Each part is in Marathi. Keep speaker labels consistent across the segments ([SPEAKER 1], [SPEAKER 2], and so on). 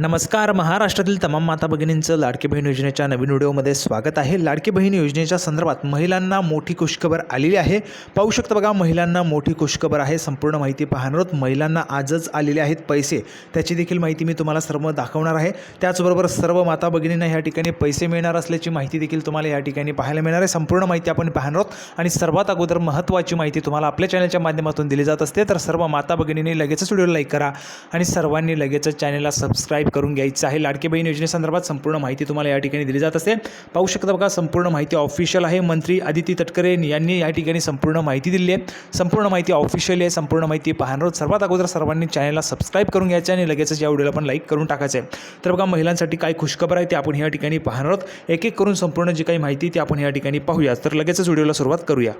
[SPEAKER 1] नमस्कार. महाराष्ट्रातील तमाम माता भगिनींचं लाडकी बहीण योजनेच्या नवीन व्हिडिओमध्ये स्वागत आहे. लाडकी बहीण योजनेच्या संदर्भात महिलांना मोठी खुशखबर आलेली आहे. पाहू शकता बघा महिलांना मोठी खुशखबर आहे. संपूर्ण माहिती पाहणार आहोत महिलांना आजच आलेले आहेत पैसे. त्याची देखील माहिती मी तुम्हाला सर्व दाखवणार आहे. त्याचबरोबर सर्व माता भगिनींना ह्या ठिकाणी पैसे मिळणार असल्याची माहिती देखील तुम्हाला या ठिकाणी पाहायला मिळणार आहे. संपूर्ण माहिती आपण पाहणार आहोत आणि सर्वात अगोदर महत्त्वाची माहिती तुम्हाला आपल्या चॅनलच्या माध्यमातून दिली जात असते. तर सर्व माता भगिनींनी लगेचच व्हिडिओ लाईक करा आणि सर्वांनी लगेचच चॅनलला सबस्क्राईब करून घ्यायचं आहे. लाडकी बहीण योजनेसंदर्भात संपूर्ण माहिती तुम्हाला या ठिकाणी दिली जात असते पाहू शकता बघा संपूर्ण माहिती ऑफिशियल आहे. मंत्री आदिती तटकरे यांनी या ठिकाणी संपूर्ण माहिती दिली आहे. संपूर्ण माहिती ऑफिशियल आहे. संपूर्ण माहिती पाहणार आहोत. सर्वात अगोदर सर्वांनी चॅनलला सबस्क्राईब करून घ्यायचं आणि लगेचच या व्हिडिओला पण लाईक करून टाकायचं आहे. तर बघा महिलांसाठी काय खुशखबर आहे ते आपण या ठिकाणी पाहणार आहोत. एक एक करून संपूर्ण जी काही माहिती ती आपण या ठिकाणी पाहूया. तर लगेचच व्हिडिओला सुरुवात करूया.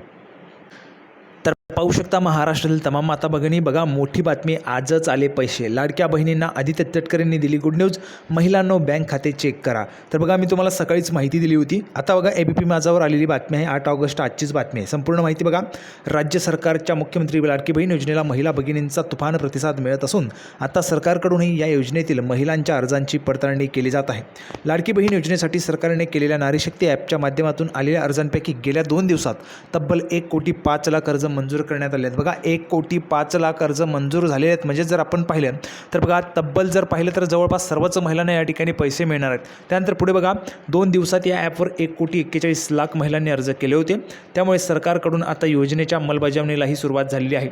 [SPEAKER 1] पाहू शकता महाराष्ट्रातील तमाम माता भगिनी. बघा मोठी बातमी आजच आले पैसे. लाडक्या बहिणींना आदित्य तटकरेंनी दिली गुड न्यूज महिलांनो बँक खाते चेक करा. तर बघा मी तुम्हाला सकाळीच माहिती दिली होती. आता बघा ए बी पी माझावर आलेली बातमी आहे. आठ ऑगस्ट आजचीच बातमी आहे. संपूर्ण माहिती बघा. राज्य सरकारच्या मुख्यमंत्री लाडकी बहीण योजनेला महिला भगिनींचा तुफान प्रतिसाद मिळत असून आता सरकारकडूनही या योजनेतील महिलांच्या अर्जांची पडताळणी केली जात आहे. लाडकी बहीण योजनेसाठी सरकारने केलेल्या नारीशक्ती ॲपच्या माध्यमातून आलेल्या अर्जांपैकी गेल्या दोन दिवसात तब्बल एक कोटी पाच लाख अर्ज मंजूर करण्यात आले आहेत. बघा एक कोटी पाच लाख अर्ज मंजूर झालेले आहेत. म्हणजे जर आपण पाहिलं तर बघा तब्बल जर पाहिलं तर जवळपास सर्वच महिलांना या ठिकाणी पैसे मिळणार आहेत. त्यानंतर पुढे बघा दोन दिवसात या ॲपवर एक कोटी एक्केचाळीस लाख महिलांनी अर्ज केले होते. त्यामुळे सरकारकडून आता योजनेच्या अंमलबजावणीलाही सुरुवात झालेली आहे.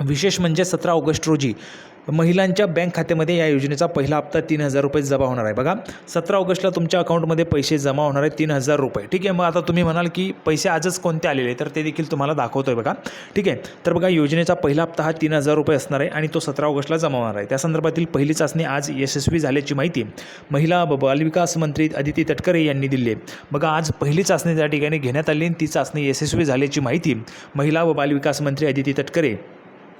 [SPEAKER 1] विशेष म्हणजे सतरा ऑगस्ट रोजी महिलांच्या बँक खात्यामध्ये या योजनेचा पहिला हप्ता तीन हजार रुपये जमा होणार आहे. बघा सतरा ऑगस्टला तुमच्या अकाउंटमध्ये पैसे जमा होणार आहे तीन हजार रुपये. ठीक आहे मग आता तुम्ही म्हणाल की पैसे आजच कोणते आलेले तर ते देखील तुम्हाला दाखवतो आहे बघा. ठीक आहे तर बघा योजनेचा पहिला हप्ता हा तीन हजार रुपये असणार आहे आणि तो सतरा ऑगस्टला जमा होणार आहे. त्या संदर्भातील पहिली चाचणी आज यशस्वी झाल्याची माहिती महिला बालविकास मंत्री अदिती तटकरे यांनी दिली आहे. बघा आज पहिली चाचणी त्या ठिकाणी घेण्यात आली आणि ती चाचणी यशस्वी झाल्याची माहिती महिला व बालविकास मंत्री अदिती तटकरे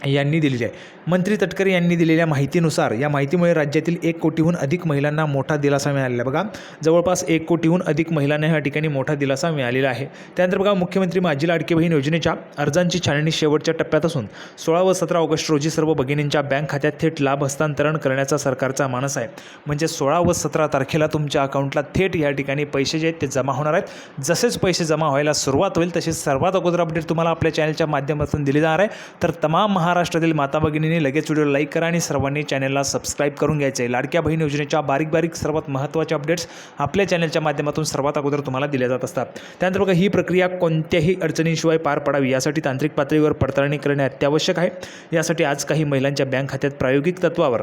[SPEAKER 1] यांनी दिलेली आहे. मंत्री तटकरे यांनी दिलेल्या माहितीनुसार या माहितीमुळे राज्यातील एक कोटीहून अधिक महिलांना मोठा दिलासा मिळालेला आहे. बघा जवळपास एक कोटीहून अधिक महिलांना या ठिकाणी मोठा दिलासा मिळालेला आहे. त्यानंतर बघा मुख्यमंत्री माझी लाडकी बहीण योजनेच्या अर्जांची छाननी शेवटच्या टप्प्यात असून सोळा व सतरा ऑगस्ट रोजी सर्व भगिनींच्या बँक खात्यात थेट लाभ हस्तांतरण करण्याचा सरकारचा मानस आहे. म्हणजे सोळा व सतरा तारखेला तुमच्या अकाउंटला थेट या ठिकाणी पैसे जे आहेत ते जमा होणार आहेत. जसेच पैसे जमा व्हायला सुरुवात होईल तसेच सर्वात अगोदर अपडेट तुम्हाला आपल्या चॅनलच्या माध्यमातून दिली जाणार आहे. तर तमाम महाराष्ट्रातील माता भगिनींनी लगेच व्हिडिओ लाईक करा आणि सर्वांनी चॅनलला सबस्क्राईब करून घ्यायचे लाडक्या बहीण योजनेच्या बारीक बारीक सर्वात महत्त्वाचे अपडेट्स आपल्या चॅनलच्या माध्यमातून सर्वात अगोदर तुम्हाला दिल्या जात असतात. त्यानंतर बघा ही प्रक्रिया कोणत्याही अडचणीशिवाय पार पडावी यासाठी तांत्रिक पातळीवर पडताळणी करणे अत्यावश्यक आहे. यासाठी आज काही महिलांच्या बँक खात्यात प्रायोगिक तत्वावर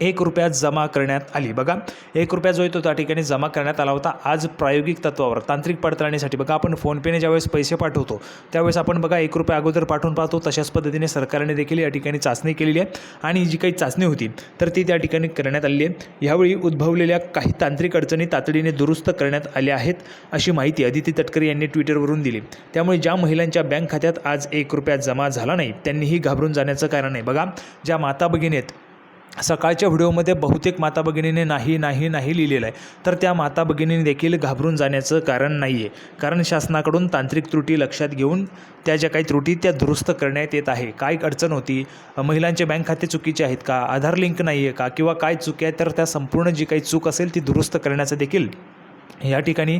[SPEAKER 1] एक रुपया जमा करण्यात आली. बघा एक रुपया जो येतो त्या ठिकाणी जमा करण्यात आला होता. आज प्रायोगिक तत्वावर तांत्रिक पडताळणीसाठी. बघा आपण फोनपेने ज्यावेळेस पैसे पाठवतो त्यावेळेस आपण बघा एक रुपया अगोदर पाठवून पाहतो. तशाच पद्धतीने सरकारने देखील या ठिकाणी चाचणी केलेली आहे. आणि जी काही चाचणी होती तर ती त्या ठिकाणी करण्यात आलेली आहे. यावेळी उद्भवलेल्या काही तांत्रिक अडचणी तातडीने दुरुस्त करण्यात आल्या आहेत अशी माहिती अदिती तटकरे यांनी ट्विटरवरून दिली. त्यामुळे ज्या महिलांच्या बँक खात्यात आज एक रुपया जमा झाला नाही त्यांनीही घाबरून जाण्याचं कारण आहे. बघा ज्या माता भगिनी आहेत सकाळच्या व्हिडिओमध्ये बहुतेक माता भगिनीने नाही नाही नाही लिहिलेलं आहे. तर त्या माता भगिनीने देखील घाबरून जाण्याचं कारण नाही आहे कारण शासनाकडून तांत्रिक त्रुटी लक्षात घेऊन त्या ज्या काही त्रुटी त्या दुरुस्त करण्यात येत आहे. काय अडचण होती? महिलांचे बँक खाते चुकीचे आहेत का? आधार लिंक नाही आहे का? किंवा काय चुकी आहे तर त्या संपूर्ण जी काही चूक असेल ती दुरुस्त करण्याचं देखील या ठिकाणी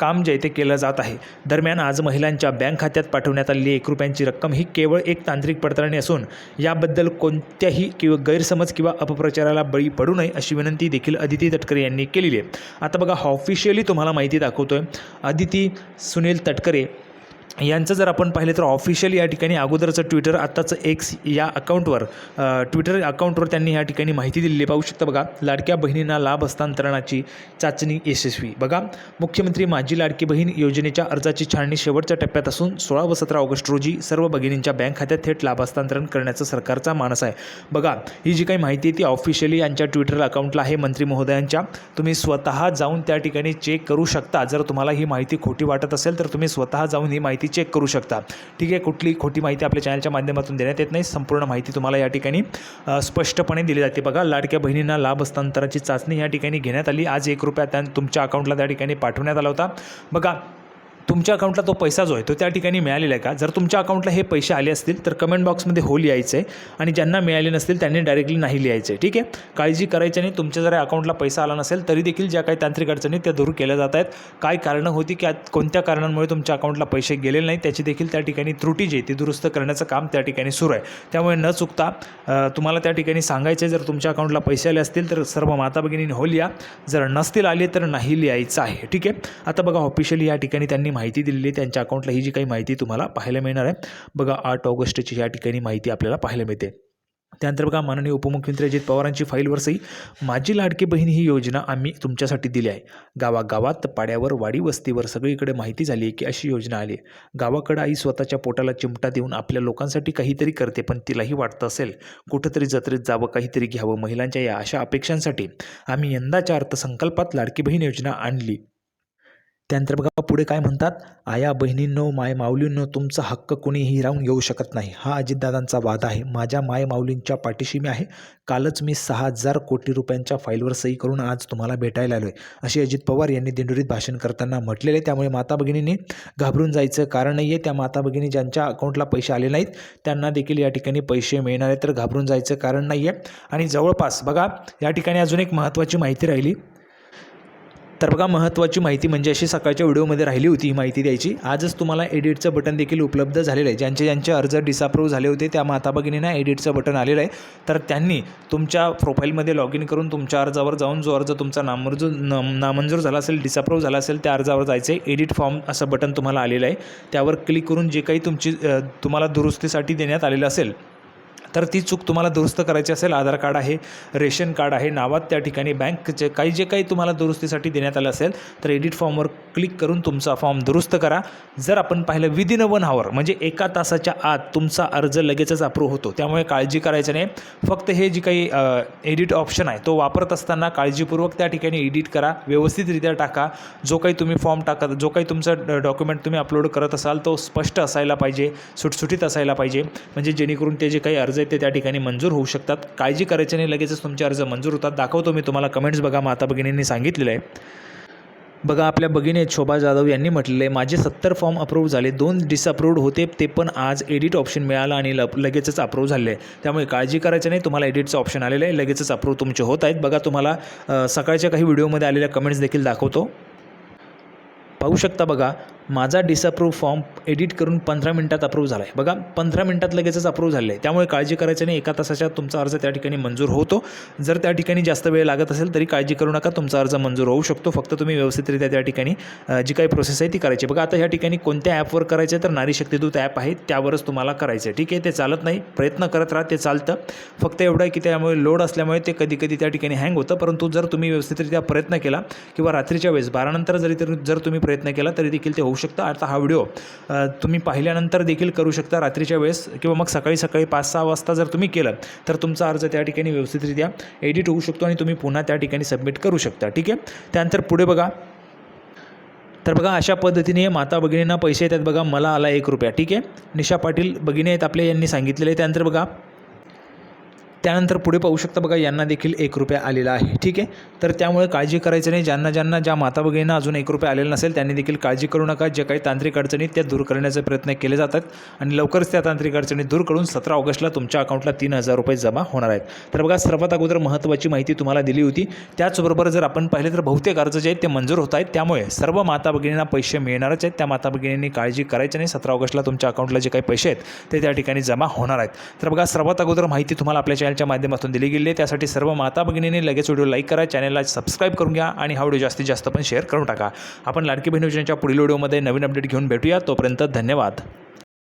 [SPEAKER 1] काम जे आहे ते केलं जात आहे. दरम्यान आज महिलांच्या बँक खात्यात पाठवण्यात आलेली एक रुपयांची रक्कम ही केवळ एक तांत्रिक पडताळणी असून याबद्दल कोणत्याही किंवा गैरसमज किंवा अपप्रचाराला बळी पडू नये अशी विनंती देखील अदिती तटकरे यांनी केलेली आहे. आता बघा ऑफिशियली तुम्हाला माहिती दाखवतो आहे अदिती सुनील तटकरे यांचं जर आपण पाहिलं तर ऑफिशियल या ठिकाणी अगोदरचं ट्विटर आत्ताचं एक्स या अकाउंटवर ट्विटर अकाउंटवर त्यांनी या ठिकाणी माहिती दिलेली पाहू शकता बघा लाडक्या बहिणींना लाभ हस्तांतरणाची चाचणी यशस्वी. बघा मुख्यमंत्री माझी लाडकी बहीण योजनेच्या अर्जाची छाननी शेवटच्या टप्प्यात असून सोळा व सतरा ऑगस्ट रोजी सर्व भगिनींच्या बँक खात्यात थेट लाभ हस्तांतरण करण्याचं सरकारचा मानस आहे. बघा ही जी काही माहिती आहे ती ऑफिशियली यांच्या ट्विटर अकाउंटला आहे. मंत्री महोदयांच्या. तुम्ही स्वतः जाऊन त्या ठिकाणी चेक करू शकता. जर तुम्हाला ही माहिती खोटी वाटत असेल तर तुम्ही स्वतः जाऊन ही माहिती चेक करू शकता. ठीक आहे कुठली खोटी माहिती आपल्या चॅनलच्या माध्यमातून देण्यात येत नाही. संपूर्ण माहिती तुम्हाला या ठिकाणी स्पष्टपणे दिली जाते. बघा लाडक्या बहिणींना लाभ हस्तांतराची चाचणी या ठिकाणी घेण्यात आली. आज एक रुपया त्या तुमच्या अकाउंटला त्या ठिकाणी पाठवण्यात आला होता. बघा तुमच्या अकाउंटला तो पैसा जो आहे तो त्या ठिकाणी मिळालेला आहे का? जर तुमच्या अकाउंटला हे पैसे आले असतील तर कमेंट बॉक्समध्ये हो लिहायचं आहे. आणि ज्यांना मिळाले नसतील त्यांनी डायरेक्टली नाही लिहायचं आहे ठीक आहे? काळजी करायची नाही. तुमच्या जर अकाउंटला पैसा आला नसेल तरी देखील ज्या काही तांत्रिक अडचणी त्या दूर केल्या जात आहेत. काय कारणं होती की आत- कोणत्या कारणांमुळे तुमच्या अकाउंटला पैसे गेलेले नाही त्याची देखील त्या ठिकाणी त्रुटी जी आहे ती दुरुस्त करण्याचं काम त्या ठिकाणी सुरू आहे. त्यामुळे न चुकता तुम्हाला त्या ठिकाणी सांगायचं आहे जर तुमच्या अकाउंटला पैसे आले असतील तर सर्व माता भगिनींनी हो लिहा. जर नसतील आले तर नाही लिहायचं आहे ठीक आहे? आता बघा ऑफिशियली या ठिकाणी त्यांनी माहिती दिलेली आहे. त्यांच्या अकाउंटला ही जी काही माहिती तुम्हाला पाहायला मिळणार आहे. बघा आठ ऑगस्टची या ठिकाणी माहिती आपल्याला पाहायला मिळते. त्यानंतर बघा माननीय उपमुख्यमंत्री अजित पवारांची फाईलवर सही माझी लाडकी बहीण ही योजना आम्ही तुमच्यासाठी दिली आहे. गावागावात पाड्यावर वाडी वस्तीवर सगळीकडे माहिती झाली आहे की अशी योजना आली आहे. गावाकडं आई स्वतःच्या पोटाला चिमटा देऊन आपल्या लोकांसाठी काहीतरी करते पण तिलाही वाटतं असेल कुठंतरी जत्रेत जावं काहीतरी घ्यावं. महिलांच्या या अशा अपेक्षांसाठी आम्ही यंदाच्या अर्थसंकल्पात लाडकी बहीण योजना आणली. त्यानंतर बघा पुढे काय म्हणतात? आया बहिणींनो माय माऊलींनो तुमचा हक्क कुणीही हिरावून घेऊ शकत नाही. हा अजितदादांचा वाद आहे. माझ्या माय माऊलींच्या पाठीशी मी आहे. कालच मी सहा हजार कोटी रुपयांच्या फाईलवर सही करून आज तुम्हाला भेटायला आलो आहे असे अजित पवार यांनी दिंडोरीत भाषण करताना म्हटलेले आहे. त्यामुळे माता भगिनींनी घाबरून जायचं कारण नाही आहे त्या माता भगिनी ज्यांच्या अकाउंटला पैसे आले नाहीत त्यांना देखील या ठिकाणी पैसे मिळणार आहेत तर घाबरून जायचं कारण नाही आहे आणि जवळपास बघा या ठिकाणी अजून एक महत्त्वाची माहिती राहिली. तर बघा महत्त्वाची माहिती म्हणजे अशी सकाळच्या व्हिडिओमध्ये राहिली होती ही माहिती द्यायची. आजच तुम्हाला एडिटचं बटन देखील उपलब्ध झालेलं आहे. ज्यांचे ज्यांचे अर्ज डिसअप्रूव्ह झाले होते त्या माता भगिनींना एडिटचं बटन आलेलं आहे. तर त्यांनी तुमच्या प्रोफाईलमध्ये लॉग इन करून तुमच्या अर्जावर जाऊन जो अर्ज तुमचा नामंजूर नामंजूर झाला असेल डिसअप्रूव्ह झाला असेल त्या अर्जावर जायचं आहे एडिट फॉर्म असं बटन तुम्हाला आलेलं आहे. त्यावर क्लिक करून जे काही तुमची तुम्हाला दुरुस्तीसाठी देण्यात आलेलं असेल तर ती चूक तुम्हाला दुरुस्त करायची असेल आधार कार्ड आहे रेशन कार्ड आहे नावात त्या ठिकाणी बँकचे काही जे काही तुम्हाला दुरुस्तीसाठी देण्यात आलं असेल तर एडिट फॉर्मवर क्लिक करून तुमचा फॉर्म दुरुस्त करा. जर आपण पाहिलं विदिन वन आवर म्हणजे एका तासाच्या आत तुमचा अर्ज लगेचच अप्रूव्ह होतो. त्यामुळे काळजी करायचं नाही. फक्त हे जी काही एडिट ऑप्शन आहे तो वापरत असताना काळजीपूर्वक त्या ठिकाणी एडिट करा व्यवस्थितरित्या टाका. जो काही तुम्ही फॉर्म टाकत जो काही तुमचा डॉक्युमेंट तुम्ही अपलोड करत असाल तो स्पष्ट असायला पाहिजे सुटसुटीत असायला पाहिजे. म्हणजे जेणेकरून ते जे काही अर्ज आहेत ते त्या ठिकाणी मंजूर होऊ शकतात. काळजी करायची नाही लगेचच तुमचे अर्ज मंजूर होतात. दाखवतो मी तुम्हाला कमेंट्स बघा माता भगिनींनी सांगितलेलं आहे. बघा आपल्या भगिनी शोभा जाधव यांनी म्हटलेलं आहे माझे सत्तर फॉर्म अप्रूव्ह झाले दोन डिसअप्रूव्ड होते ते पण आज एडिट ऑप्शन मिळालं आणि ल लगेचच अप्रूव्ह झाले. आहे त्यामुळे काळजी करायची नाही तुम्हाला एडिटचं ऑप्शन आलेलं आहे लगेचच अप्रूव्ह तुमचे होत आहेत. बघा तुम्हाला सकाळच्या काही व्हिडिओमध्ये आलेल्या कमेंट्स देखील दाखवतो. पाहू शकता बघा माझा डिसअप्रूव्ह फॉर्म एडिट करून पंधरा मिनटात अप्रूव्ह झाला आहे बघा पंधरा मिनटात लगेचच अप्रूव्ह झालं आहे. त्यामुळे काळजी करायची नाही. एका तासाच्या तुमचा अर्ज त्या ठिकाणी मंजूर होतो. जर त्या ठिकाणी जास्त वेळ लागत असेल तरी काळजी करू नका. तुमचा अर्ज मंजूर होऊ शकतो. फक्त तुम्ही व्यवस्थितरित्या त्या ठिकाणी जी काही प्रोसेस आहे ती करायची. बघा आता ह्या ठिकाणी कोणत्या ॲपवर करायचं आहे तर नारी शक्तिदूत ॲप आहे. त्यावरच तुम्हाला करायचं आहे. ठीक आहे? ते चालत नाही. प्रयत्न करत राहा ते चालतं. फक्त एवढं आहे की त्यामुळे लोड असल्यामुळे ते कधी कधी त्या ठिकाणी हँग होतं. परंतु जर तुम्ही व्यवस्थितरित्या प्रयत्न केला किंवा रात्रीच्या वेळेस बारानंतर जरी तर जर तुम्ही प्रयत्न केला तरी देखील ते होऊ शकता. आता हा व्हिडिओ तुम्ही पाहिल्यानंतर देखील करू शकता रात्रीच्या वेळेस किंवा मग सकाळी सकाळी पाच सहा वाजता जर तुम्ही केलं तर तुमचा अर्ज त्या ठिकाणी व्यवस्थितरित्या एडिट होऊ शकतो आणि तुम्ही पुन्हा त्या ठिकाणी सबमिट करू शकता. ठीक आहे? त्यानंतर पुढे बघा. तर बघा अशा पद्धतीने माता भगिनींना पैसे येतात बघा. मला आला एक रुपया. ठीक आहे? निशा पाटील भगिनी आहेत आपले यांनी सांगितलेले त्यानंतर बघा. त्यानंतर पुढे पाहू शकता बघा यांना देखील एक रुपया आलेला आहे. ठीक आहे? तर त्यामुळे काळजी करायचं नाही. ज्यांना ज्यांना ज्या माता भगिनींना अजून एक रुपया आलेला नसेल त्यांनी देखील काळजी करू नका. ज्या काही तांत्रिक अडचणी त्या दूर करण्याचे प्रयत्न केले जातात. आणि लवकरच त्या तांत्रिक अडचणी दूर करून सतरा ऑगस्टला तुमच्या अकाउंटला तीन हजार रुपये जमा होणार आहेत. तर बघा सर्वात अगोदर महत्त्वाची माहिती तुम्हाला दिली होती. त्याचबरोबर जर आपण पाहिले तर बहुतेक अर्ज जे आहेत ते मंजूर होत आहेत. त्यामुळे सर्व माता भगिनींना पैसे मिळणारच आहेत. त्या माता भगिनींनी काळजी करायची नाही. सतरा ऑगस्टला तुमच्या अकाउंटला जे काही पैसे आहेत ते त्या ठिकाणी जमा होणार आहेत. तर बघा सर्वात अगोदर माहिती तुम्हाला आपल्या चॅनलच्या माध्यमातून दिली गेली आहे. त्यासाठी सर्व माता भगिनींनी लगेच व्हिडिओ लाईक करा चॅनलला सबस्क्राईब करून घ्या आणि हा व्हिडिओ जास्तीत जास्त पण शेअर करून टाका. आपण लाडकी बहीण योजनेच्या पुढील व्हिडिओमध्ये नवीन अपडेट घेऊन भेटूया. तोपर्यंत धन्यवाद.